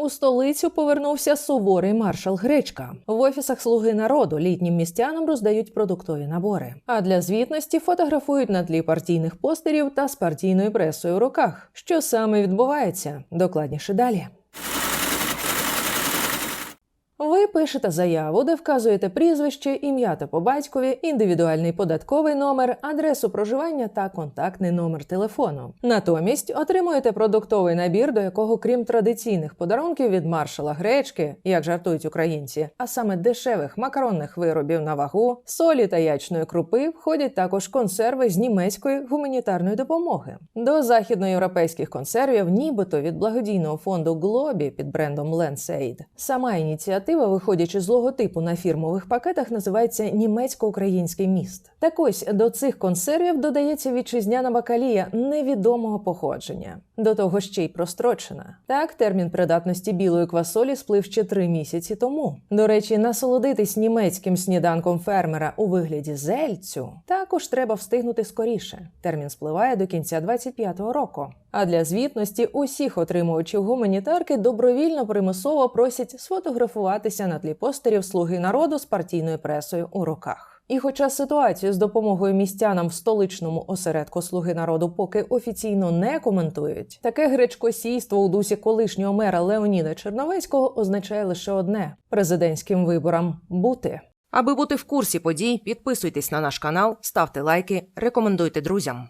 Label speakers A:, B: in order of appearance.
A: У столицю повернувся суворий маршал Гречка. В офісах Слуги народу літнім містянам роздають продуктові набори. А для звітності фотографують на тлі партійних постерів та з партійною пресою в руках. Що саме відбувається? Докладніше далі. Пишете заяву, де вказуєте прізвище, ім'я та по батькові, індивідуальний податковий номер, адресу проживання та контактний номер телефону. Натомість отримуєте продуктовий набір, до якого, крім традиційних подарунків від маршала гречки, як жартують українці, а саме дешевих макаронних виробів на вагу, солі та ячної крупи, входять також консерви з німецької гуманітарної допомоги. До західноєвропейських консервів, нібито від благодійного фонду Глобі під брендом Lensaid. Сама ініціатива, виходячи з логотипу на фірмових пакетах, називається німецько-український міст. Так ось до цих консервів додається вітчизняна бакалія невідомого походження. До того ще й прострочена. Так, термін придатності білої квасолі сплив ще три місяці тому. До речі, насолодитись німецьким сніданком фермера у вигляді зельцю також треба встигнути скоріше. Термін спливає до кінця 25-го року. А для звітності усіх отримувачів гуманітарки добровільно примусово просять сфотографуватися на тлі постерів слуги народу з партійною пресою у руках. І хоча ситуацію з допомогою містянам в столичному осередку Слуги народу поки офіційно не коментують, таке гречкосійство у дусі колишнього мера Леоніда Черновецького означає лише одне президентським виборам бути.
B: Аби бути в курсі подій, підписуйтесь на наш канал, ставте лайки, рекомендуйте друзям.